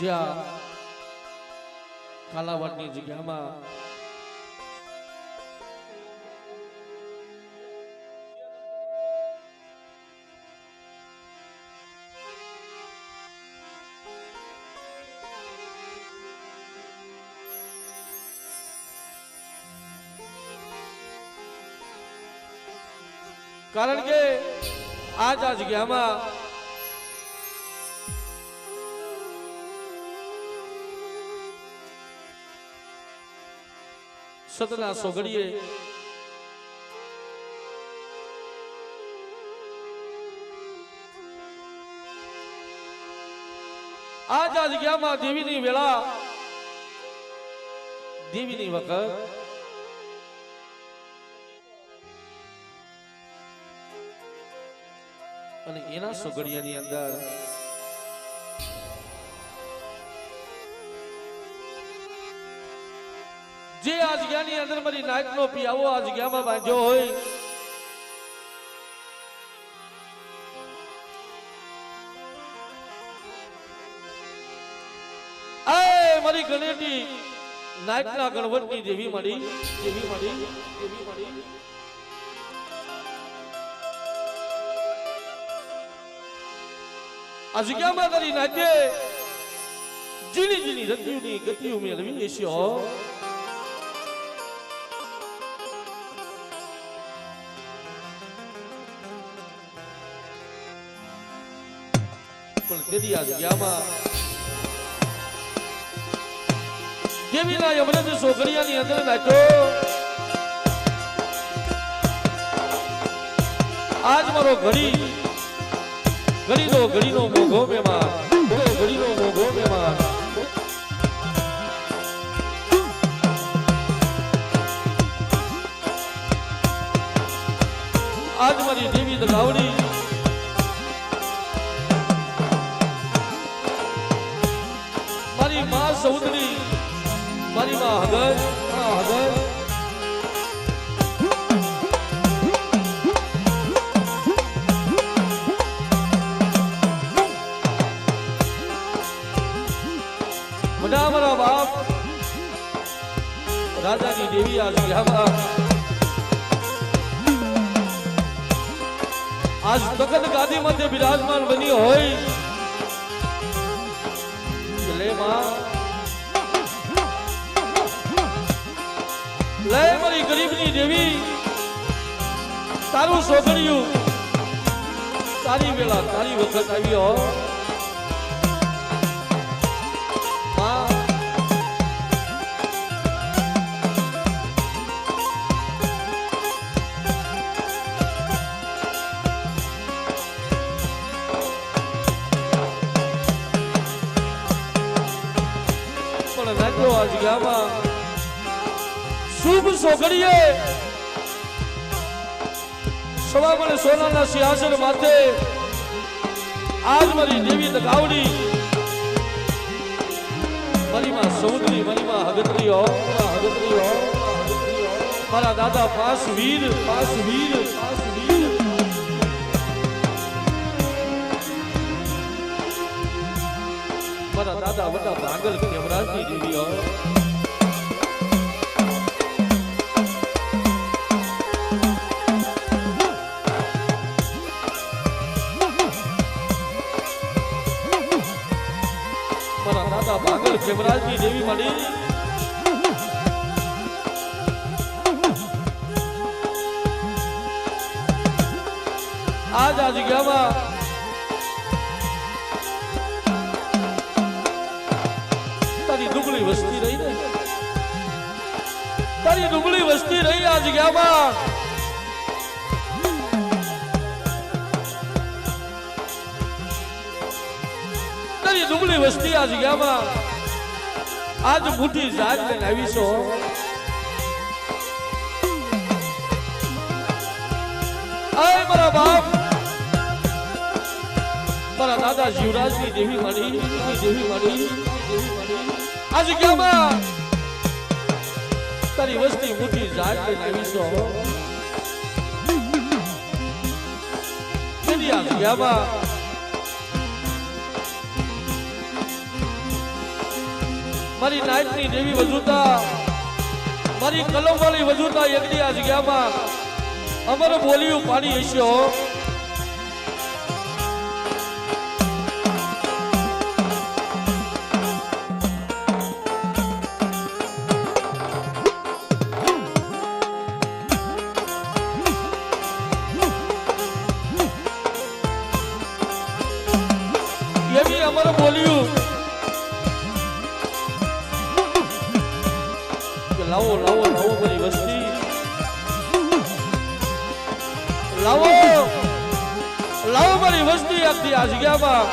જ્યાં કાલાવાડની જગ્યામાં કારણ કે આજ આ જગ્યામાં સતના સોગડીએ આજ આ જગ્યામાં દેવીની વેળા દેવીની વખત અને એના સોગડિયાની અંદર જે આ અંદર મારી નાયકનો પિયાવો આ જગ્યામાં બાંધ્યો હોય મારી ગણેટી નાયકના ગણવટની દેવી મળી દેવી મળી દેવી મળી આ જગ્યામાં કરી નાખે. ઝીણી ઝીણી રતિયુની ગતિઓ મેળવી હો. પણ તેની આ જગ્યામાં દેવીના યમરજ સોગડિયાની અંદર નાખ્યો. આજ મારો ઘડી ઘડીનો ઘડીનો મોઘો મહેમાન ઘડીનો મોઘો મહેમાન આજ મારી દેવી દગાવડી મારી માં સૌદરી, મારી માં હગરમાં હગર. તારું સોગડિયું. તારી વેલા તારી વખત આવ્યો પણ નાચો આ જગ્યામાં શુભ સોગડીએ સવા મને સોનાના સિંહાસન માથે આજ મારી દેવી દગાવડી મરીમાં સૌદરી મરીમાં હગતરી હો હગત્રી હો. મારા દાદા પાસ વીર પાસ વીર પાસ વીર મારા દાદા વડા ભાગલ કેવરાજની દેવી હો દાદા ભાંગલ દેવી મળી. આજ આ જગ્યામાં તારી ડુંગળી વસ્તી રહી ને. તારી ડુંગળી વસ્તી રહી આ જગ્યામાં. તારી દુબળી વસ્તી આ જગ્યામાં આજ મોટી જાત લઈને આવીશો આય મારા બાપ, મારા દાદા જીવરાજની દેવી મળી દેવી મળી આ જગ્યામાં તારી વસ્તી મોટી જાત લઈને આવીશો આ જગ્યામાં મારી નાયકની દેવી વજુતા, મારી કલમ વાળી વજુતા એકની આ જગ્યામાં અમર બોલ્યું પાણી હસ્યો. આખી આ જગ્યામાં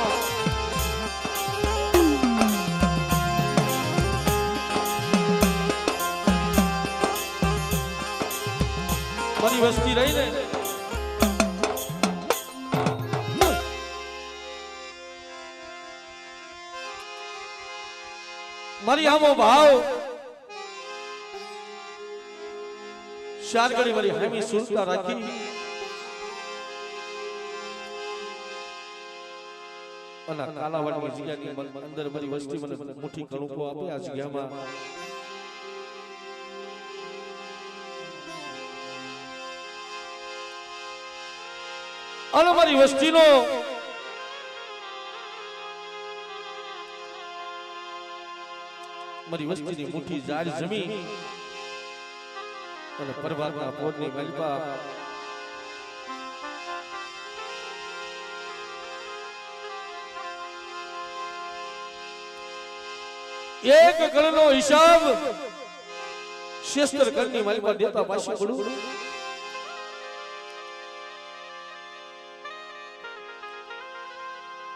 મારી વસ્તી રહી ને મારી આમો ભાવ ચાર ઘડી મારી હામી સુરતા રાખી અને કાલાવાડની જગ્યાની અંદર મારી વસ્તી મને મુઠ્ઠી કણુકો આપે. આ જગ્યામાં અને મારી વસ્તીનો. મારી વસ્તીની મુઠ્ઠી જાડ જમી અને પરવારના પોતની માલિકા એક ગણનો હિસાબ શેસ્તર ગણની માલિકા દેતા પાછી પડું.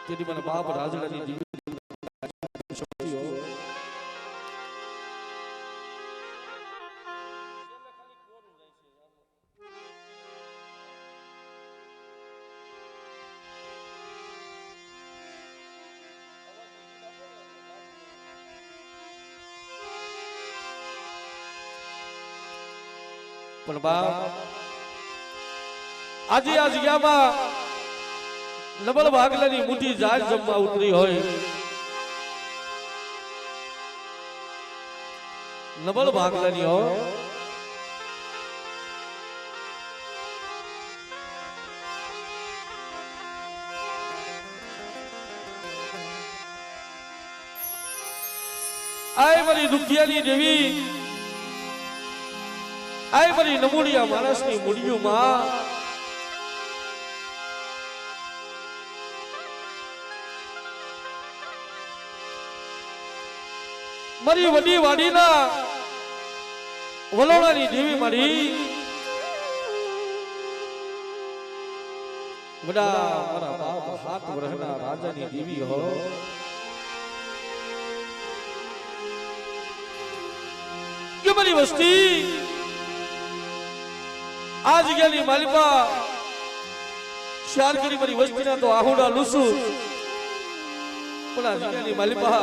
તેથી મને બાપ રાજડાની પણ બાપ આજે આ જગ્યામાં નબળ ભાગલાની મોટી જાત જમવા ઉતરી હોય. નબળ ભાગલાની હોય આય મારી દુખિયાની દેવી. આય મારી નમૂડિયા માણસની મૂડિયુમાં મારી વડી વાડીના વલોણાની દેવી મારી. વડા મારા બાપ હાથ વરહના રાજાની દેવી હો. મારી વસ્તી આ જગ્યાની માલિપા શાર કરી મારી વસ્તીના તો આહુડા લુસુ. પણ આ જગ્યાની માલિપા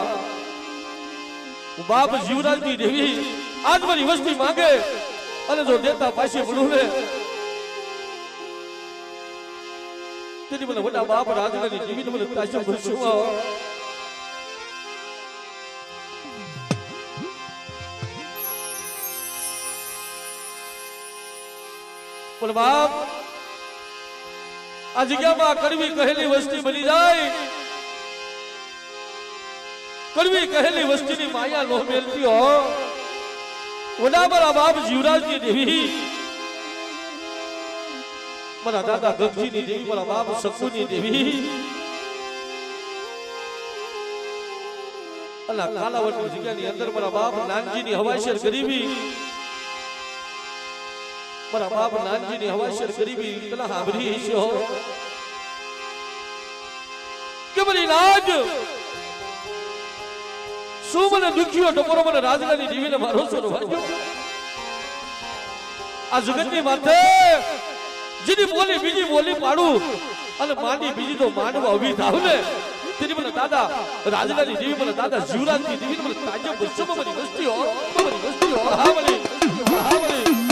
બાપ જીવરાજની દેવી, આજ મારી વસ્તી માંગે અને જો દેતા પાછી ને તેથી મને મોટા બાપ રાજનાની જીવી મને પાછી ભરશું પણ બાપ, આ જગ્યામાં કડવી કહેલી વસ્તી બની જાય. કડવી કહેલી વસ્તીની માયા નો મેલતી હો. વડા બાપ જીવરાજની દેવી. મારા દાદા ગગજીની દેવી, મારા બાપ શકુની દેવી. આ જગ્યા જગ્યાની અંદર મારા બાપ નાનજીની હવાશેર ગરીબી. મારા બાપ નાનજીની હવાશેર ગરીબી પેલા સાંભળી છે હો લાજ? શું મને દુખ્યો ટકોરો મને રાજલાની દેવીને મારો છો વાગ્યો. આ જગતની માથે જેની બોલી બીજી બોલી પાડું અને માંડી બીજી તો માંડવા ઊભી થાવ ને, તેની મને દાદા રાજલાની દેવી મને દાદા જીવરાજની દેવી મને તાજો ગુસ્સો મને વસ્તીઓ મને વસ્તીઓ હા, મને. હા, મને.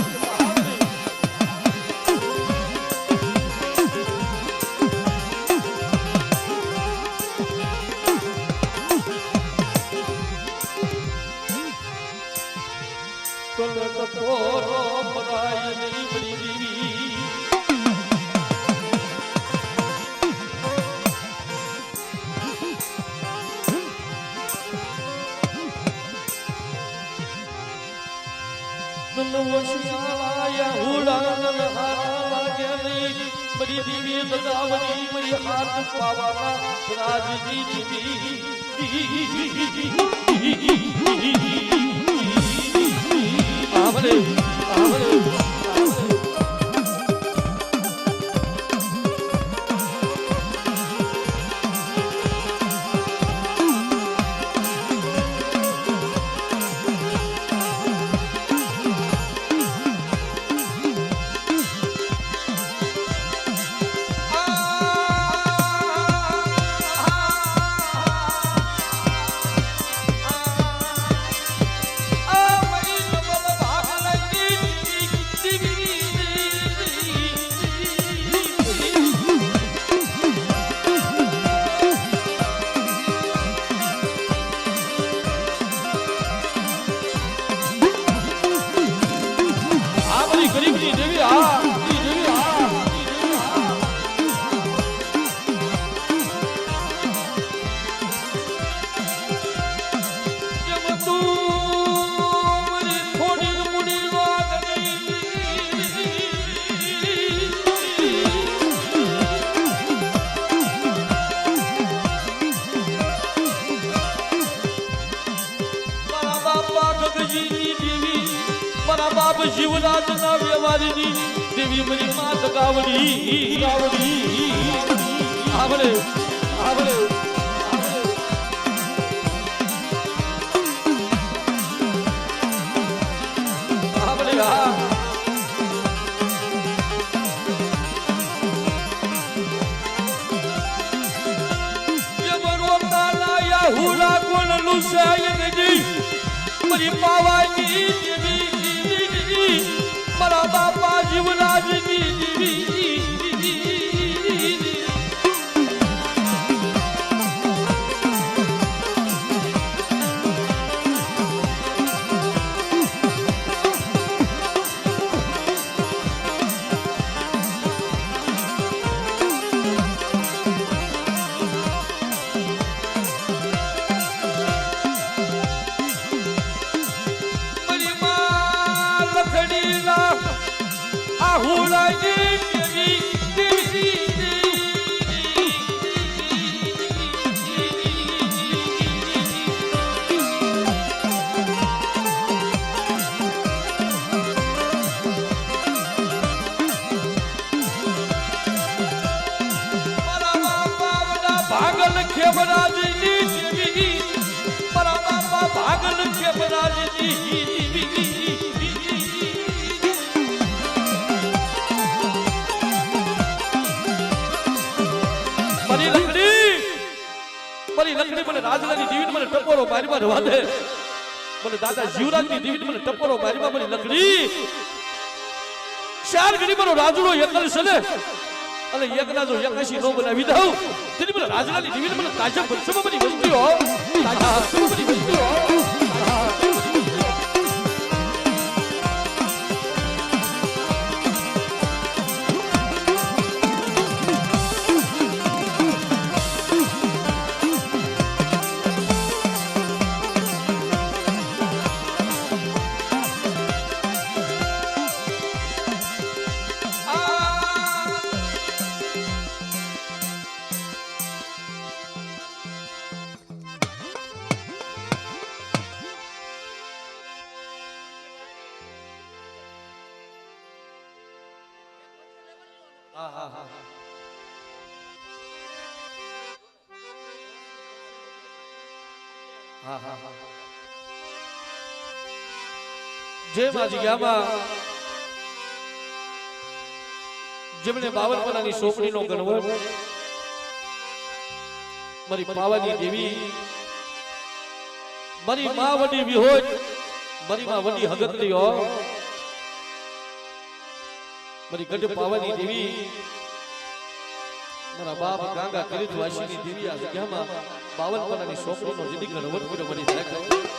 મારી દેવી સદાવની મારી હાથ પાવાના રાજની દેવી. Valeu! ગગજીની દેવી મારા બાપ શિવરાજના વ્યવહારની દેવી મારી માત કાવડી કાવડી આવડે આવડે. દેવી મારા ભાગલ ખેમરાજની દેવી ખેમરાજની લકડી મને રાજલાની દીવીને મને ટપોરો મારીમાં રવા દે. મને દાદા જીવરાજની દીવીને મને ટપોરો મારીમાં મને લકડી ચાર ગરીબનો રાજુડો એકલ છે ને. અને એકના જો એકાશી નો બનાવી દઉં, તેની મને રાજલાની દીવીને મને તાજા ભરસમાં બધી વસ્તીઓ. તાજા ભરસમાં બધી વસ્તીઓ. જેમણે બાવન પનાની સોપડીનો ગણવટ મારી પાવાની દેવી મારી માં વડી વિહોજ મારી માં વડી હગતલી હો મારી ગઢ પાવાની દેવી. મારા બાપ ગાંગા કરીત વાસીની દેવી આ જગ્યામાં બાવન પનાની સોપડીનો જેની ગણવટ પૂરો બની સાહેબ